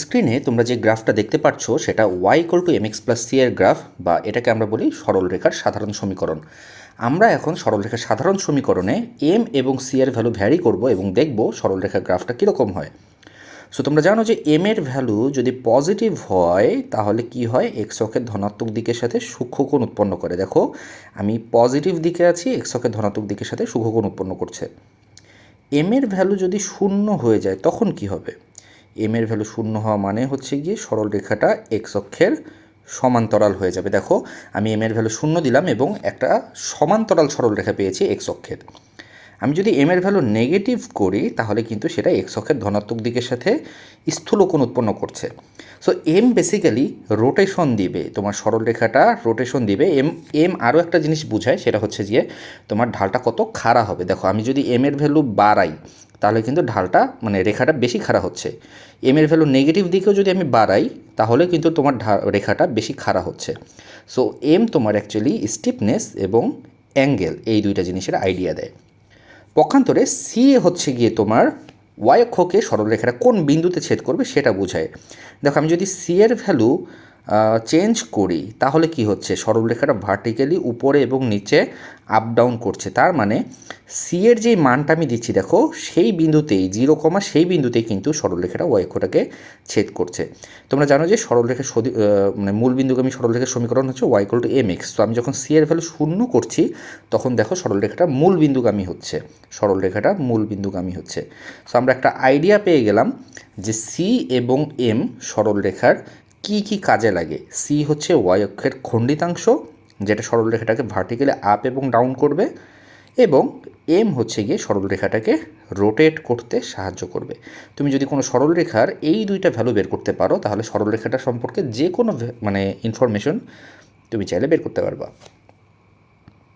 স্ক্রিনে তোমরা যে গ্রাফটা দেখতে পাচ্ছ সেটা Y equal to M X plus C এর গ্রাফ, বা এটাকে আমরা বলি সরলরেখার সাধারণ সমীকরণ। আমরা এখন সরলরেখার সাধারণ সমীকরণে এম এবং সি এর ভ্যালু ভ্যারি করব এবং দেখব সরলরেখার গ্রাফটা কীরকম হয়। সো তোমরা জানো যে এম এর ভ্যালু যদি পজিটিভ হয়, তাহলে কি হয়? এক্স অক্ষের ধনাত্মক দিকের সাথে সূক্ষ্মকোণ উৎপন্ন করে। দেখো, আমি পজিটিভ দিকে আছি এক্স অক্ষের ধনাত্মক দিকের সাথে সূক্ষ্মকোণ উৎপন্ন করছে। এম এর ভ্যালু যদি শূন্য হয়ে যায়, তখন কি হবে? এম এর ভ্যালু শূন্য হওয়া মানে হচ্ছে গিয়ে সরল রেখাটা এক্স অক্ষের সমান্তরাল হয়ে যাবে। দেখো, আমি এম এর ভ্যালু শূন্য দিলাম এবং একটা সমান্তরাল সরল রেখা পেয়েছি এক্স অক্ষের। আমি যদি এম এর ভ্যালু নেগেটিভ করি, তাহলে কিন্তু সেটা এক্স অক্ষের ধনাত্মক দিকের সাথে স্থূলকোণ উৎপন্ন করছে। সো এম বেসিক্যালি রোটেশন দিবে, তোমার সরল রেখাটা রোটেশন দিবে। এম এম আরও একটা জিনিস বোঝায়, সেটা হচ্ছে গিয়ে তোমার ঢালটা কত খাড়া হবে। দেখো, আমি যদি এম এর ভ্যালু বাড়াই তাহলে কিন্তু ঢালটা মানে রেখাটা বেশি খাড়া হচ্ছে। এম এর ভ্যালু নেগেটিভ দিকেও যদি আমি বাড়াই, তাহলে কিন্তু তোমার রেখাটা বেশি খাড়া হচ্ছে। সো এম তোমার অ্যাকচুয়ালি স্টিফনেস এবং অ্যাঙ্গেল এই দুইটা জিনিসের আইডিয়া দেয়। পক্ষান্তরে সি এ হচ্ছে গিয়ে তোমার ওয়াই অক্ষকে সরলরেখাটা কোন বিন্দুতে ছেদ করবে সেটা বোঝায়। দেখো, আমি যদি সি এর ভ্যালু চেঞ্জ করি, তাহলে কি হচ্ছে? সরলরেখাটা ভার্টিক্যালি উপরে এবং নিচে আপ ডাউন করছে। তার মানে সি এর যেই মানটা আমি দিচ্ছি, দেখো, সেই বিন্দুতেই জিরো কমা সেই বিন্দুতেই কিন্তু সরলরেখাটা ওয়াই অক্ষটাকে ছেদ করছে। তোমরা জানো যে সরলরেখা মানে মূল বিন্দুগামী সরলরেখার সমীকরণ হচ্ছে y equal to m x তো আমি যখন সি এর ভ্যালু শূন্য করছি, তখন দেখো সরলরেখাটা মূল বিন্দুগামী হচ্ছে। সরলরেখাটা মূল বিন্দুগামী হচ্ছে। সো আমরা একটা আইডিয়া পেয়ে গেলাম যে সি এবং এম সরলরেখার কি কি কাজে লাগে? সি হচ্ছে ওয়াই অক্ষের খণ্ডিতাংশ, যেটা সরলরেখাটাকে ভার্টিক্যালি আপ এবং ডাউন করবে এবং এম হচ্ছে গিয়ে সরলরেখাটাকে রোটেট করতে সাহায্য করবে। তুমি যদি কোনো সরলরেখার এই দুইটা ভ্যালু বের করতে পারো, তাহলে সরলরেখাটা সম্পর্কে যে কোনো মানে ইনফরমেশন তুমি চাইলে বের করতে পারবা।